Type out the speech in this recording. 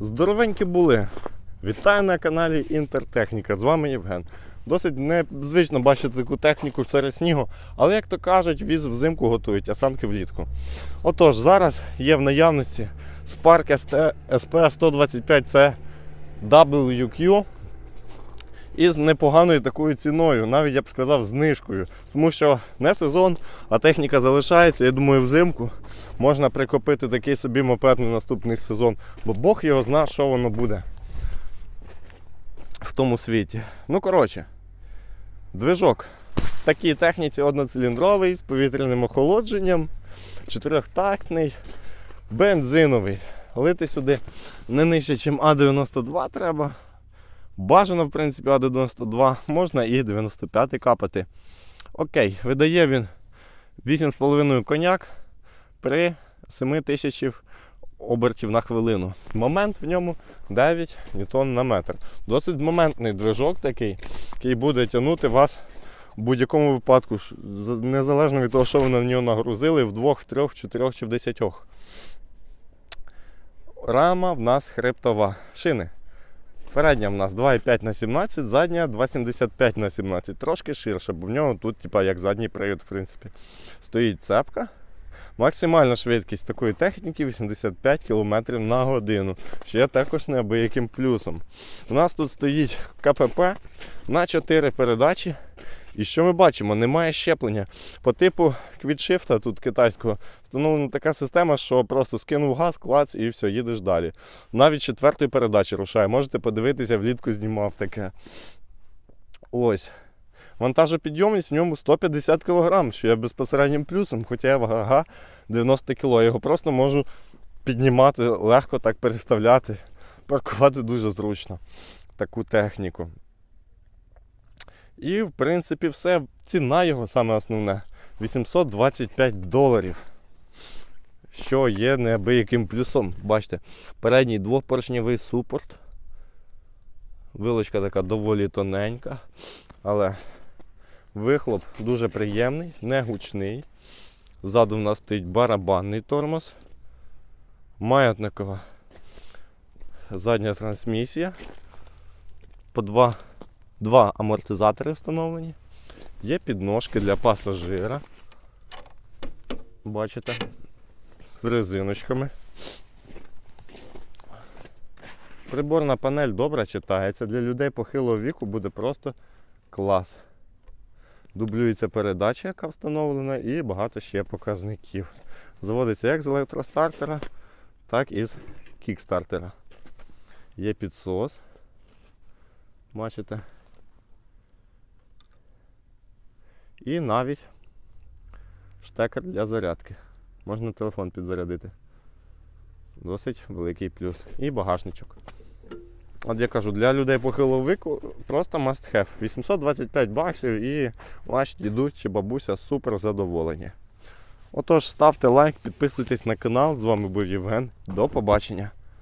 Здоровенькі були. Вітаю на каналі Інтертехніка. З вами Євген. Досить незвично бачити таку техніку серед снігу, але, як то кажуть, віз взимку готують, а санки влітку. Отож, зараз є в наявності Spark ST SP125C WQ із непоганою такою ціною, навіть я б сказав, знижкою. Тому що не сезон, а техніка залишається. Я думаю, взимку можна прикопити такий собі мопед на наступний сезон, бо Бог його зна, що воно буде в тому світі. Ну, коротше, движок. Такій техніці одноциліндровий з повітряним охолодженням, чотирьохтактний, бензиновий. Лити сюди не нижче, ніж А92 треба. Бажано, в принципі, А92, можна і 95 капати. Окей, видає він 8,5 коняк при 7 тисяч обертів на хвилину. Момент в ньому 9 ньютон на метр. Досить моментний движок такий, який буде тягнути вас в будь-якому випадку, незалежно від того, що ви на нього нагрузили, в двох, в трьох, в чотирьох чи в десятьох. Рама в нас хребтова. Шини. Передня в нас 2,5 на 17, задня 2,75 на 17. Трошки ширше, бо в нього тут, типа, як задній привід, в принципі. Стоїть цепка. Максимальна швидкість такої техніки 85 км на годину. Є також неабияким плюсом. У нас тут стоїть КПП на 4 передачі. І що ми бачимо? Немає щеплення. По типу квітшифта тут китайського встановлена така система, що просто скинув газ, клац і все, їдеш далі. Навіть четвертої передачі рушає. Можете подивитися, влітку знімав таке. Ось. Вантажопідйомність в ньому 150 кг, що є безпосереднім плюсом, хоча я вага 90 кг. Я його просто можу піднімати, легко так переставляти, паркувати дуже зручно таку техніку. І, в принципі, все. Ціна його саме основне 825 доларів. Що є неабияким плюсом. Бачите, передній двопоршневий супорт. Вилочка така доволі тоненька, але вихлоп дуже приємний, не гучний. Ззаду в нас стоїть барабанний тормоз. Маятникова задня трансмісія. По два, два амортизатори встановлені. Є підножки для пасажира. Бачите? З резиночками. Приборна панель добре читається. Для людей похилого віку буде просто клас. Дублюється передача, яка встановлена, і багато ще показників. Заводиться як з електростартера, так і з кікстартера. Є підсос. Бачите? І навіть штекер для зарядки. Можна телефон підзарядити. Досить великий плюс. І багажничок. От я кажу, для людей похилого віку просто must have. 825 баксів і ваш дідусь чи бабуся супер задоволені. Отож, ставте лайк, підписуйтесь на канал. З вами був Євген. До побачення.